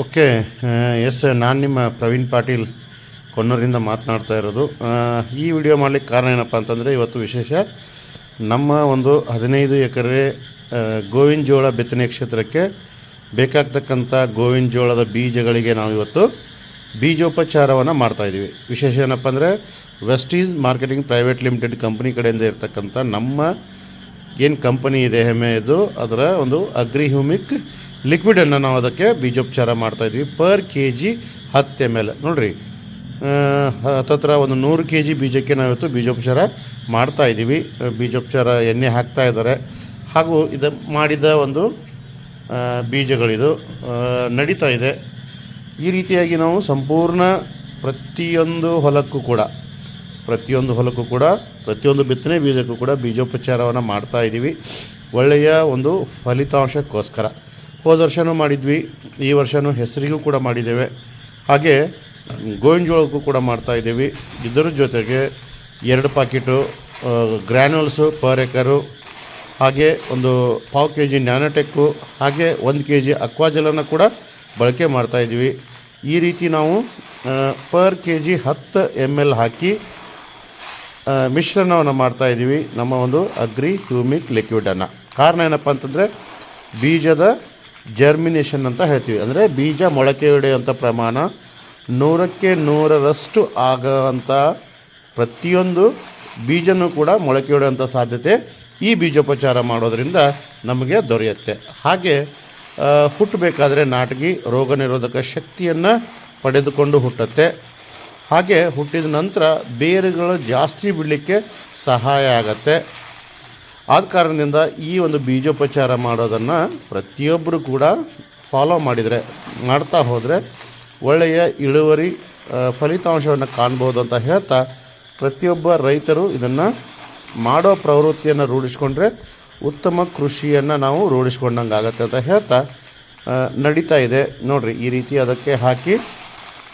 Okay yes ನಾನು ನಿಮ್ಮ ಪ್ರವೀಣ್ ಪಾಟೀಲ್ ಕೊನ್ನೂರಿಂದ ಮಾತನಾಡ್ತಾ ಇರೋದು. ಈ ವಿಡಿಯೋ ಮಾಡಲಿಕ್ಕೆ ಕಾರಣ ಏನಪ್ಪ ಅಂತಂದರೆ ಇವತ್ತು ವಿಶೇಷ ನಮ್ಮ ಒಂದು ಹದಿನೈದು ಎಕರೆ ಗೋವಿನ ಜೋಳ ಬಿತ್ತನೆ ಕ್ಷೇತ್ರಕ್ಕೆ ಬೇಕಾಗ್ತಕ್ಕಂಥ ಗೋವಿನ ಜೋಳದ ಬೀಜಗಳಿಗೆ ನಾವು ಇವತ್ತು ಬೀಜೋಪಚಾರವನ್ನು ಮಾಡ್ತಾಯಿದ್ದೀವಿ ವಿಶೇಷ ಏನಪ್ಪ ಅಂದರೆ Vestees marketing private limited company ಕಡೆಯಿಂದ ಇರತಕ್ಕಂಥ ನಮ್ಮ ಏನು ಕಂಪನಿ ಇದೆ ಹೆಮ್ಮೆಯದು ಅದರ ಒಂದು ಅಗ್ರಿ ಹ್ಯೂಮಿಕ್ ಲಿಕ್ವಿಡನ್ನು ನಾವು ಅದಕ್ಕೆ ಬೀಜೋಪಚಾರ ಮಾಡ್ತಾಯಿದ್ವಿ ಪರ್ ಕೆ ಜಿ ಹತ್ತು ಎಂ ಎಲ್ ನೋಡಿರಿ. ಹತ್ತತ್ರ ಒಂದು ನೂರು ಕೆ ಜಿ ಬೀಜಕ್ಕೆ ನಾವಿವತ್ತು ಬೀಜೋಪಚಾರ ಮಾಡ್ತಾಯಿದ್ದೀವಿ ಬೀಜೋಪಚಾರ ಎಣ್ಣೆ ಹಾಕ್ತಾ ಇದ್ದಾರೆ. ಹಾಗೂ ಇದು ಮಾಡಿದ ಒಂದು ಬೀಜಗಳಿದು ನಡೀತಾ ಇದೆ. ಈ ರೀತಿಯಾಗಿ ನಾವು ಸಂಪೂರ್ಣ ಪ್ರತಿಯೊಂದು ಹೊಲಕ್ಕೂ ಕೂಡ, ಪ್ರತಿಯೊಂದು ಹೊಲಕ್ಕೂ ಕೂಡ, ಪ್ರತಿಯೊಂದು ಬಿತ್ತನೆ ಬೀಜಕ್ಕೂ ಕೂಡ ಬೀಜೋಪಚಾರವನ್ನು ಮಾಡ್ತಾ ಇದ್ದೀವಿ. ಒಳ್ಳೆಯ ಒಂದು ಫಲಿತಾಂಶಕ್ಕೋಸ್ಕರ. ಹೋದ ವರ್ಷವೂ ಮಾಡಿದ್ವಿ, ಈ ವರ್ಷವೂ ಹೆಸರಿಗೂ ಕೂಡ ಮಾಡಿದ್ದೇವೆ. ಹಾಗೆ ಗೋವಿನ ಜೋಳಕ್ಕೂ ಕೂಡ ಮಾಡ್ತಾ ಇದ್ದೀವಿ. ಇದರ ಜೊತೆಗೆ ಎರಡು ಪಾಕಿಟು ಗ್ರ್ಯಾನ್ಯೂಲ್ಸು ಪರ್ ಎಕರು, ಹಾಗೆ ಒಂದು ಪಾವು ಕೆ ಜಿ ನ್ಯಾನೋಟೆಕ್ಕು, ಹಾಗೆ ಒಂದು ಕೆ ಜಿ ಅಕ್ವಾಜಲನ್ನು ಕೂಡ ಬಳಕೆ ಮಾಡ್ತಾ ಇದ್ದೀವಿ. ಈ ರೀತಿ ನಾವು ಪರ್ ಕೆ ಜಿ ಹತ್ತು ಎಂ ಎಲ್ ಹಾಕಿ ಮಿಶ್ರಣವನ್ನು ಮಾಡ್ತಾ ಇದ್ದೀವಿ. ನಮ್ಮ ಒಂದು ಅಗ್ರಿ ಹ್ಯೂಮಿಕ್ ಲಿಕ್ವಿಡನ್ನು. ಕಾರಣ ಏನಪ್ಪ ಅಂತಂದರೆ, ಬೀಜದ ಜರ್ಮಿನೇಷನ್ ಅಂತ ಹೇಳ್ತೀವಿ. ಅಂದರೆ ಬೀಜ ಮೊಳಕೆ ಹೊಡೆಯುವಂಥ ಪ್ರಮಾಣ ನೂರಕ್ಕೆ ನೂರರಷ್ಟು ಆಗುವಂಥ ಪ್ರತಿಯೊಂದು ಬೀಜನೂ ಕೂಡ ಮೊಳಕೆ ಹೊಡೆಯುವಂಥ ಸಾಧ್ಯತೆ ಈ ಬೀಜೋಪಚಾರ ಮಾಡೋದರಿಂದ ನಮಗೆ ದೊರೆಯುತ್ತೆ. ಹಾಗೆ ಹುಟ್ಟಬೇಕಾದ್ರೆ ನಾಟಗಿ ರೋಗ ನಿರೋಧಕ ಶಕ್ತಿಯನ್ನು ಪಡೆದುಕೊಂಡು ಹುಟ್ಟುತ್ತೆ. ಹಾಗೆ ಹುಟ್ಟಿದ ನಂತರ ಬೇರುಗಳು ಜಾಸ್ತಿ ಬಿಡಲಿಕ್ಕೆ ಸಹಾಯ ಆಗತ್ತೆ. ಆದ ಕಾರಣದಿಂದ ಈ ಒಂದು ಬೀಜೋಪಚಾರ ಮಾಡೋದನ್ನು ಪ್ರತಿಯೊಬ್ಬರು ಕೂಡ ಫಾಲೋ ಮಾಡಿದರೆ, ಮಾಡ್ತಾ ಹೋದರೆ ಒಳ್ಳೆಯ ಇಳುವರಿ ಫಲಿತಾಂಶವನ್ನು ಕಾಣ್ಬೋದು ಅಂತ ಹೇಳ್ತಾ ಪ್ರತಿಯೊಬ್ಬ ರೈತರು ಇದನ್ನು ಮಾಡೋ ಪ್ರವೃತ್ತಿಯನ್ನು ರೂಢಿಸ್ಕೊಂಡ್ರೆ ಉತ್ತಮ ಕೃಷಿಯನ್ನು ನಾವು ರೂಢಿಸ್ಕೊಂಡಂಗೆ ಆಗುತ್ತೆ ಅಂತ ಹೇಳ್ತಾ ನಡೀತಾ ಇದೆ. ನೋಡಿರಿ, ಈ ರೀತಿ ಅದಕ್ಕೆ ಹಾಕಿ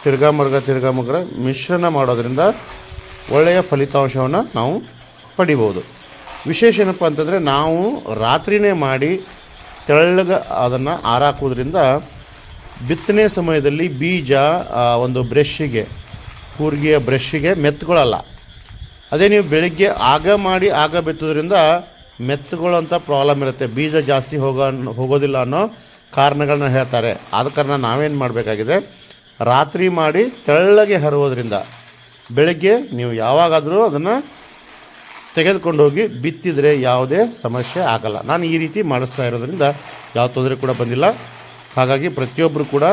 ತಿರ್ಗಾ ಮರ್ಗ, ತಿರ್ಗಾ ಮೃಗ ಮಿಶ್ರಣ ಮಾಡೋದರಿಂದ ಒಳ್ಳೆಯ ಫಲಿತಾಂಶವನ್ನು ನಾವು ಪಡಿಬೋದು. ವಿಶೇಷ ಏನಪ್ಪ ಅಂತಂದರೆ ನಾವು ರಾತ್ರಿನೇ ಮಾಡಿ ತೆಳ್ಳಗೆ ಅದನ್ನು ಆರಾಕೋದ್ರಿಂದ ಬಿತ್ತನೆ ಸಮಯದಲ್ಲಿ ಬೀಜ ಒಂದು ಬ್ರಷ್ಷಿಗೆ ಕೂರ್ಗಿಯ ಬ್ರಷ್ಷಿಗೆ ಮೆತ್ತುಗಳಲ್ಲ. ಅದೇ ನೀವು ಬೆಳಿಗ್ಗೆ ಆಗ ಮಾಡಿ ಆಗ ಬಿತ್ತೋದ್ರಿಂದ ಮೆತ್ತುಗಳಂಥ ಪ್ರಾಬ್ಲಮ್ ಇರುತ್ತೆ. ಬೀಜ ಜಾಸ್ತಿ ಹೋಗೋ, ಹೋಗೋದಿಲ್ಲ ಅನ್ನೋ ಕಾರಣಗಳನ್ನ ಹೇಳ್ತಾರೆ. ಆದ ಕಾರಣ ನಾವೇನು ಮಾಡಬೇಕಾಗಿದೆ? ರಾತ್ರಿ ಮಾಡಿ ತೆಳ್ಳಗೆ ಹರುವುದರಿಂದ ಬೆಳಗ್ಗೆ ನೀವು ಯಾವಾಗಾದರೂ ಅದನ್ನು ತೆಗೆದುಕೊಂಡು ಹೋಗಿ ಬಿತ್ತಿದರೆ ಯಾವುದೇ ಸಮಸ್ಯೆ ಆಗಲ್ಲ. ನಾನು ಈ ರೀತಿ ಮಾಡಿಸ್ತಾ ಇರೋದ್ರಿಂದ ಯಾವ ತೊಂದರೆ ಕೂಡ ಬಂದಿಲ್ಲ. ಹಾಗಾಗಿ ಪ್ರತಿಯೊಬ್ಬರು ಕೂಡ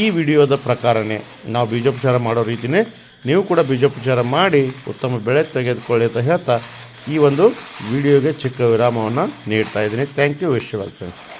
ಈ ವಿಡಿಯೋದ ಪ್ರಕಾರನೇ ನಾವು ಬೀಜೋಪಚಾರ ಮಾಡೋ ರೀತಿಯೇ ನೀವು ಕೂಡ ಬೀಜೋಪಚಾರ ಮಾಡಿ ಉತ್ತಮ ಬೆಳೆ ತೆಗೆದುಕೊಳ್ಳಿ ಅಂತ ಹೇಳ್ತಾ ಈ ಒಂದು ವಿಡಿಯೋಗೆ ಚಿಕ್ಕ ವಿರಾಮವನ್ನು ನೀಡ್ತಾ ಇದ್ದೀನಿ. Thank you wish friends